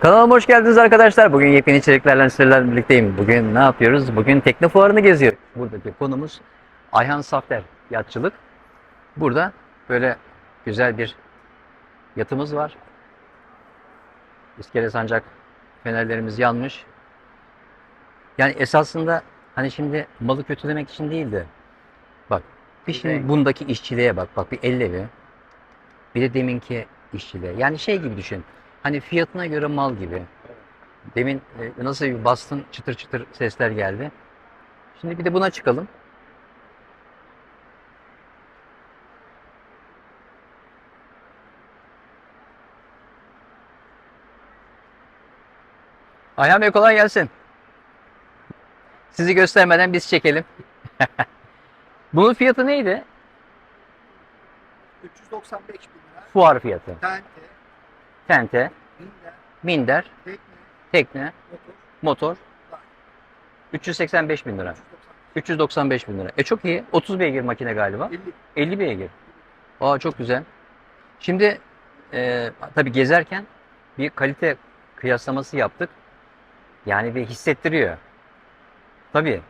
Kanalıma hoş geldiniz arkadaşlar. Bugün yepyeni içeriklerle sizlerle birlikteyim. Bugün ne yapıyoruz? Bugün tekne fuarını geziyoruz. Buradaki konumuz Ayhan Safter Yatçılık. Burada böyle güzel bir yatımız var. İskele sancak fenerlerimiz yanmış. Yani esasında hani şimdi malı kötülemek için değil de bak bir şimdi bundaki işçiliğe bak. Bak bir elle bir. Bir de deminki işçiliğe. Yani şey gibi düşün. Hani fiyatına göre mal gibi. Demin e, nasıl bir bastın çıtır çıtır sesler geldi. Şimdi bir de buna çıkalım. Ayhan Bey kolay gelsin. Sizi göstermeden biz çekelim. Bunun fiyatı neydi? 395 bin lira. Fuar fiyatı. Tente, Tente, minder, tekne, motor, motor. 385 bin lira. 395. 395 bin lira. E çok iyi. 30 beygir makine galiba. 50. 50 beygir. Aa çok güzel. Şimdi e, tabii gezerken bir kalite kıyaslaması yaptık. Yani bir hissettiriyor. Tabii.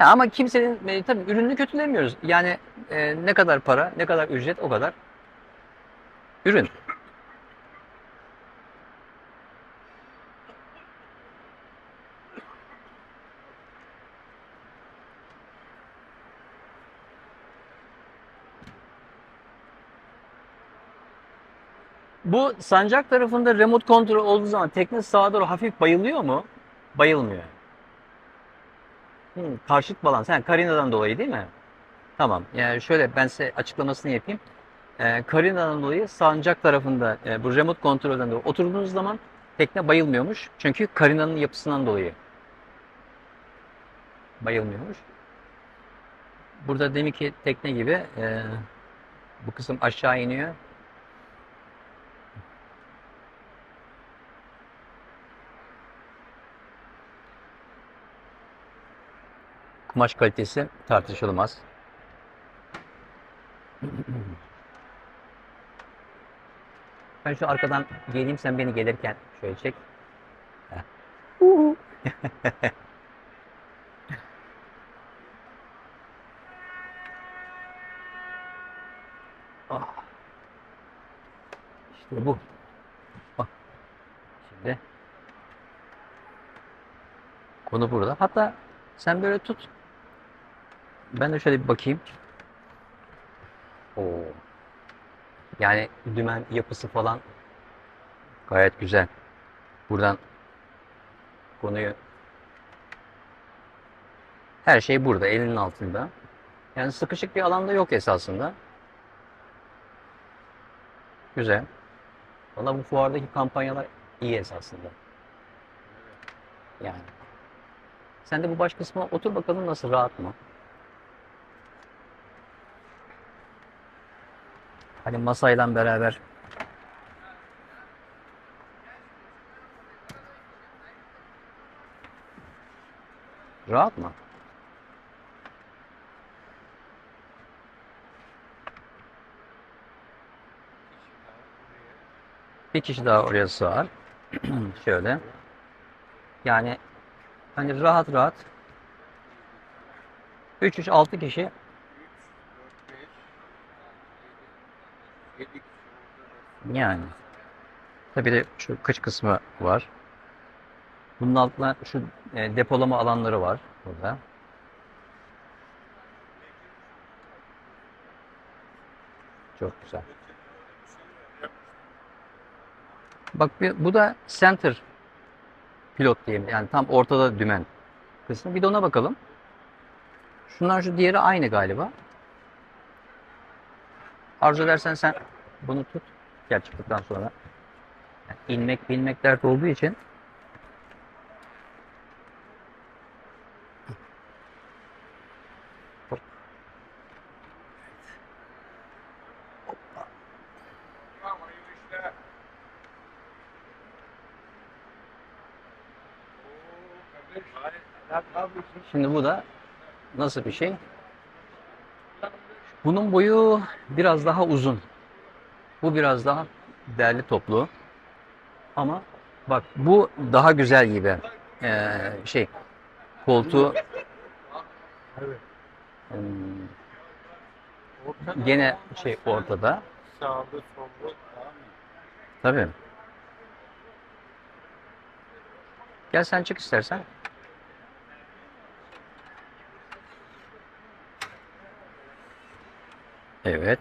Ya ama kimsenin e, tabii ürününü kötülemiyoruz. Yani e, ne kadar para, ne kadar ücret o kadar ürün. Bu sancak tarafında remote kontrol olduğu zaman tekne sağa doğru hafif bayılıyor mu? Bayılmıyor. Hmm, karşıt balans. Yani karinadan dolayı değil mi? Tamam. Yani şöyle ben size açıklamasını yapayım. Ee, karinadan dolayı sancak tarafında e, bu remote kontrolden dolayı oturduğunuz zaman tekne bayılmıyormuş. Çünkü karinanın yapısından dolayı bayılmıyormuş. Burada deminki tekne gibi e, bu kısım aşağı iniyor. Kumaş kalitesi tartışılmaz. Ben şu arkadan geleyim sen beni gelirken şöyle çek. Ah. İşte bu. Bak. Şimdi konu burada. Hatta sen böyle tut. Ben de şöyle bir bakayım. Oo. Yani dümen yapısı falan gayet güzel. Buradan konuyu her şey burada, elinin altında. Yani sıkışık bir alanda yok esasında. Güzel. Valla bu fuardaki kampanyalar iyi esasında. Yani. Sen de bu baş kısmına otur bakalım nasıl rahat mı? Hani masayla beraber Rahat mı? Bir kişi daha oraya sığar. Şöyle. Yani hani rahat rahat 3 3 6 kişi yani. Tabii de şu kıç kısmı var. Bunun altına şu e, depolama alanları var burada. Çok güzel. Bak bu da center pilot diyeyim. Yani tam ortada dümen kısmı. Bir de ona bakalım. Şunlar şu diğeri aynı galiba. Arzu edersen sen bunu tut. Gel çıktıktan sonra. Yani inmek binmek dert olduğu için? Şimdi bu da nasıl bir şey? Bunun boyu biraz daha uzun. Bu biraz daha derli toplu. Ama Bak bu daha güzel gibi. Ee, şey koltuğu hmm, gene şey ortada. sağlı sollu. Tabii. Gel sen çık istersen. Evet.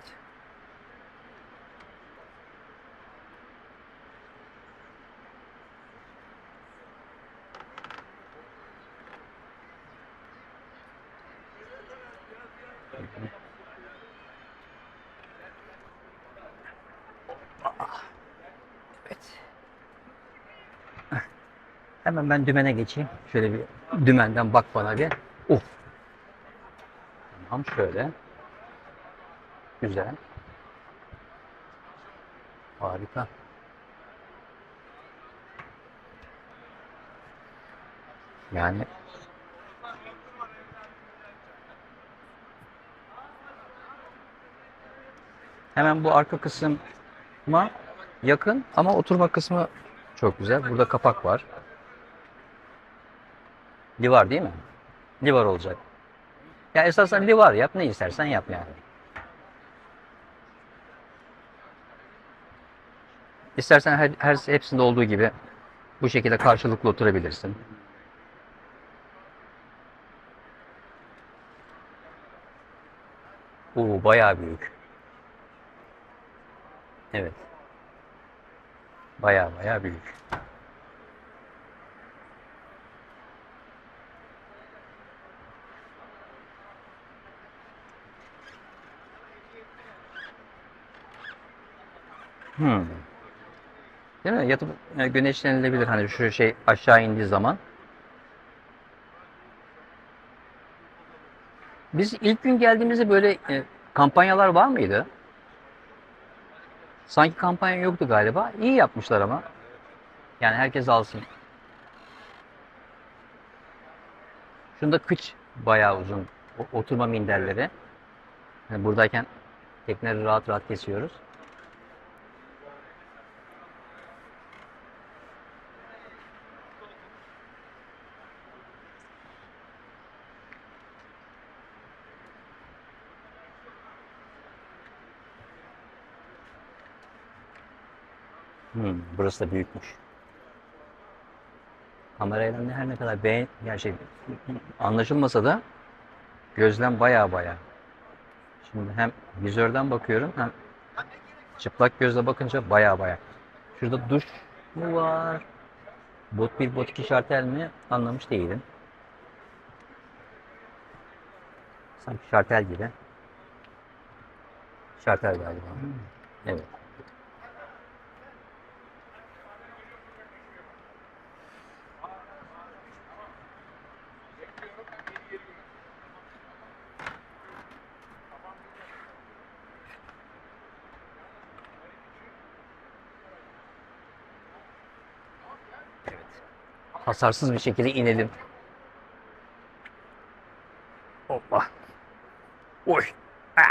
Evet. Hemen ben dümene geçeyim. Şöyle bir dümenden bak bana bir. Uf. Tamam şöyle. Güzel. Harika. Yani hemen bu arka kısma yakın ama oturma kısmı çok güzel. Burada kapak var. Livar değil mi? Livar olacak. Ya esasen livar yap ne istersen yap yani. İstersen her, her hepsinde olduğu gibi bu şekilde karşılıklı oturabilirsin. Oo bayağı büyük. Evet. Bayağı bayağı büyük. Hmm. Değil mi? Yatıp e, güneşlenilebilir hani şu şey aşağı indiği zaman. Biz ilk gün geldiğimizde böyle e, kampanyalar var mıydı? Sanki kampanya yoktu galiba. İyi yapmışlar ama. Yani herkes alsın. Şunda kıç bayağı uzun. O- Oturma minderleri. Yani buradayken tekneleri rahat rahat kesiyoruz. Hmm, burası da büyükmüş. Kamerayla ne her ne kadar beğen, yani şey, anlaşılmasa da gözlem baya baya. Şimdi hem vizörden bakıyorum hem çıplak gözle bakınca baya baya. Şurada duş mu var? Bot 1, bot 2 şartel mi? Anlamış değilim. Sanki şartel gibi. Şartel galiba. Evet. Hasarsız bir şekilde inelim. Hoppa. Oy. Ah.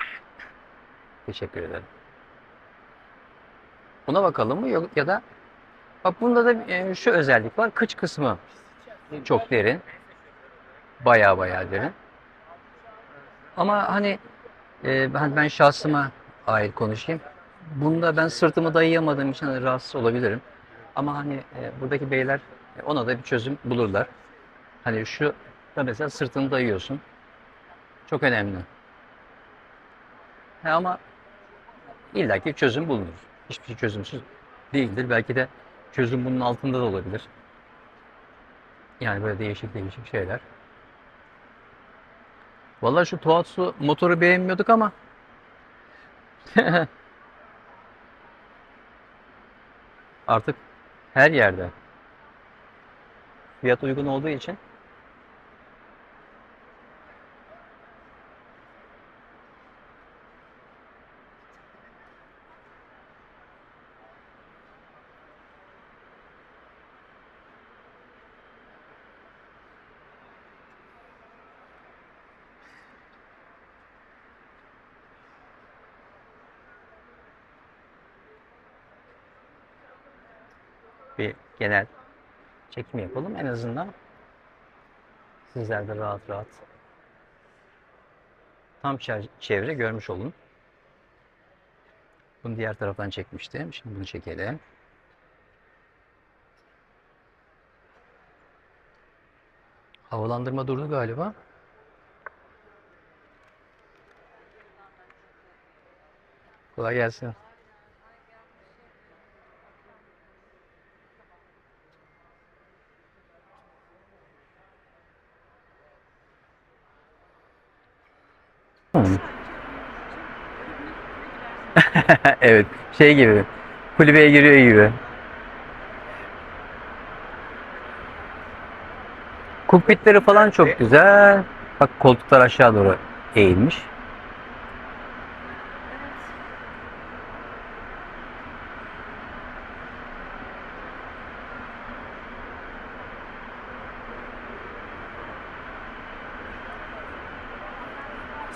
Teşekkür ederim. Buna bakalım mı yok ya da bak bunda da e, şu özellik var. Kıç kısmı çok derin. Baya baya derin. Ama hani e, ben, ben şahsıma ait konuşayım. Bunda ben sırtımı dayayamadığım için hani rahatsız olabilirim. Ama hani e, buradaki beyler ona da bir çözüm bulurlar. Hani şu da mesela sırtını dayıyorsun. Çok önemli. He ama illaki çözüm bulunur. Hiçbir şey çözümsüz değildir. Belki de çözüm bunun altında da olabilir. Yani böyle değişik değişik şeyler. Vallahi şu Tohatsu motoru beğenmiyorduk ama artık her yerde fiyat uygun olduğu için. Bir genel çekim yapalım. En azından sizler de rahat rahat tam çevre görmüş olun. Bunu diğer taraftan çekmiştim. Şimdi bunu çekelim. Havalandırma durdu galiba. Kolay gelsin. Hmm. Evet, şey gibi. Kulübeye giriyor gibi. Kokpitleri falan çok güzel. Bak koltuklar aşağı doğru eğilmiş.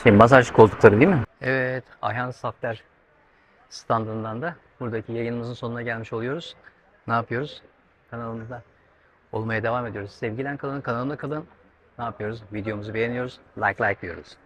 Şey masaj koltukları değil mi? Evet, Ayhan Safter standından da buradaki yayınımızın sonuna gelmiş oluyoruz. Ne yapıyoruz? Kanalımızda olmaya devam ediyoruz. Sevgilen kalın, kanalımda kalın. Ne yapıyoruz? Videomuzu beğeniyoruz, like like diyoruz.